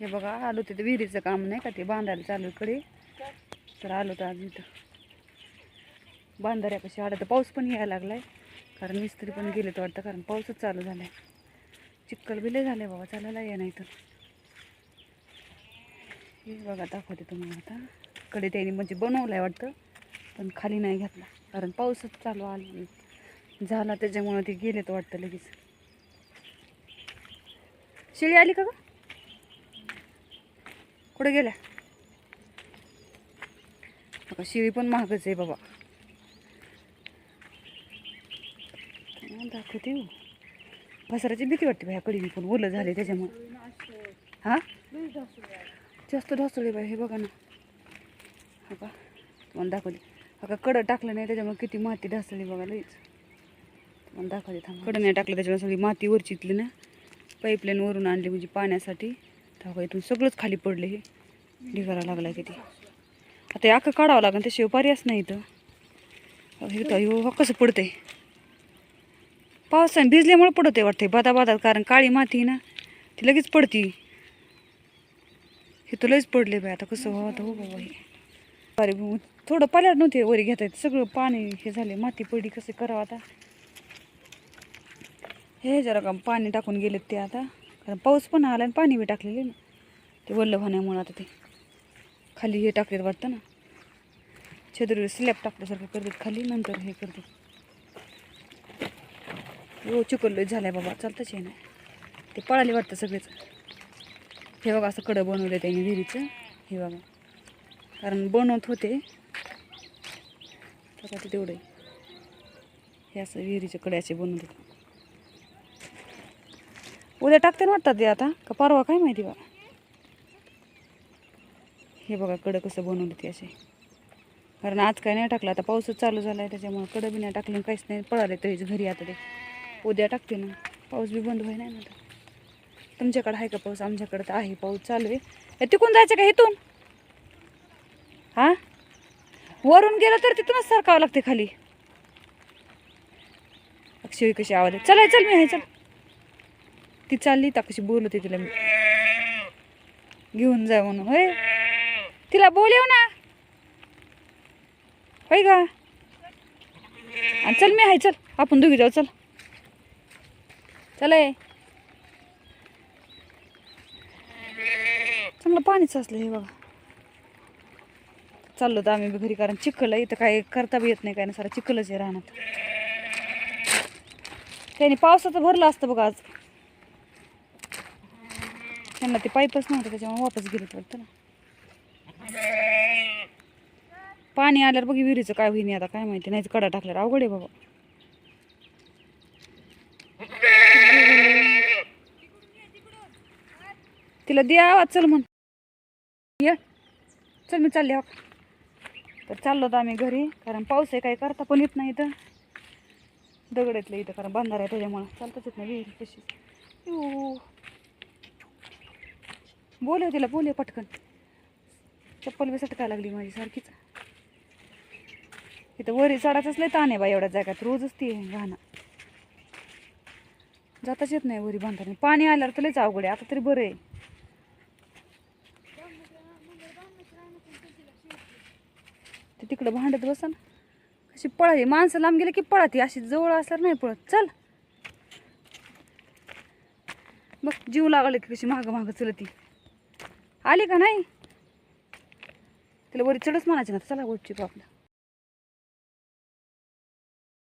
हे बघा आलो तिथे विहिरीचं काम नाही का ते बांधायला चालू आहे इकडे. तर आलो तर आज इथं. बांधाऱ्यापाशी आलं तर पाऊस पण यायला लागलाय. कारण मिस्त्री पण गेले तर वाटतं कारण पाऊसच चालू झालाय. चिक्कल बिले झाले बाबा चालायला या नाही तर हे बघा दाखवते तुम्हाला आता. कडे त्यांनी म्हणजे बनवलाय वाटतं पण खाली नाही घातला. कारण पाऊसच चालू आला झाला त्याच्यामुळं ते गेले तर वाटतं लगेच. शिळी आली का कुठे गेल्या. बघा शिळी पण महागच आहे बाबा. दाखवते हो. घसराची भीती वाटते बाया कडीने पण. ओलं झाले त्याच्यामुळं. हा? जास्त ढासळे बाई हे बघा ना. हा का? तुम्हाला दाखवली हा का कडं टाकलं नाही त्याच्यामुळे किती माती ढासळली बघा लईच. तुम्हाला दाखवली थांब. कडं नाही टाकलं त्याच्यामुळे सगळी माती वरचितली ना. पाईपलाईन वरून आणली म्हणजे पाण्यासाठी. तेव्हा इथून सगळंच खाली पडले हे. ढिगारा लागला किती. आता हे अख्खं काढावं लागेल ते शिवपारीच नाही इथं. हे तर हो कसं पडतंय. पावसाने भिजल्यामुळे पडते वाटते बादा बादा कारण काळी माती आहे ना ती लगेच पडती. हे तर लयच पडले बाई आता कसं व्हावं आता हो बाबा हे. अरे भाऊ, थोडं पाल्यात नव्हते वरी घेता येत सगळं पाणी हे झाले माती पडली कसं करावं आता. हे जरा का पाणी टाकून गेलेत ते आता. कारण पाऊस पण आला आणि पाणी बी टाकलेले ना. ते वल्ल होण्यामुळं आता ते खाली हे टाकलेत वाटतं ना. छत्री स्लॅब टाकल्यासारखं करतात. खाली नंतर हे करतात. हो चिकल झालाय बाबा. चालतंच आहे ना. ते पळाले वाटतं सगळेच. हे बघा असं कडं बनवलं त्यांनी विहिरीचं. हे बघा. कारण बनवत होते. तर आता तेवढं हे असं विहिरीच्या कडे असे बनवत होते उद्या टाकते ना वाटतात ते आता? का परवा काय माहिती बा? हे बघा कडं कसं बनवलं ते असे कारण आज काय नाही टाकलं आता पाऊसच चालू झाला आहे त्याच्यामुळे कडं बी नाही टाकलं काहीच नाही पळाले तर घरी आता ते. उद्या टाकते ना. पाऊस बी बंद व्हाय नाही ना तुमच्याकडे आहे का पाऊस? आमच्याकडे तर आहे पाऊस चालू आहे. तिकून जायचं का इथून? हां? वरून गेलं तर तिथूनच सरकावं लागते खाली. अक्षय कशी आवाज आहे चल मी आहे चल. ती चालली तर कशी बोलते तिला. मी घेऊन जा म्हणून. होय? तिला बोलव ना. होय का आणि चल मी आहे चल. आपण दोघी जाऊ चल. चल चांगलं पाणीच असलं हे बघा. चाललो तर आम्ही बी घरी कारण चिखल इथं काय करता बी येत नाही काय ना सारा चिखलच आहे राहणार त्याने पावसाचं भरलं असतं बघा आज. त्यांना ते पाईपच नव्हतं त्याच्यामुळे वापस गेले वाटतं ना. पाणी आल्यावर बघ विहिरीचं काय होईन आता काय माहिती नाही कडा टाकल्यावर अवघड आहे बाबा. तिला दे आवाज चल म्हण. ये. चल मी चालले हो. तर चाललो तर आम्ही घरी कारण पाऊस आहे काही करता पण येत नाही इथं. दगड येतलं इथं कारण बांधार आहे त्याच्यामुळं. चालतच येत नाही विहिरी कशी. बोलव तिला बोलव पटकन. चप्पल बी सटकाय लागली माझी सारखीच? इथं वरी चढायचंच नाही ताण आहे बा एवढ्या जागात. रोजच ती आहे जाताच येत नाही वरी बांधताना पाणी आल्यावर तर लयच अवघड आहे. आता तरी बरं आहे. ते तिकडं भांडत बसा ना. कशी पळाली माणसं लांब गेले की पळाती अशी जवळ असल्यावर नाही पळत. चल. बघ जीव लागले की कशी मागं मागं चलती. आली का नाही? तिला वरी चढच म्हणायची ना चला गोष्टी आपल्या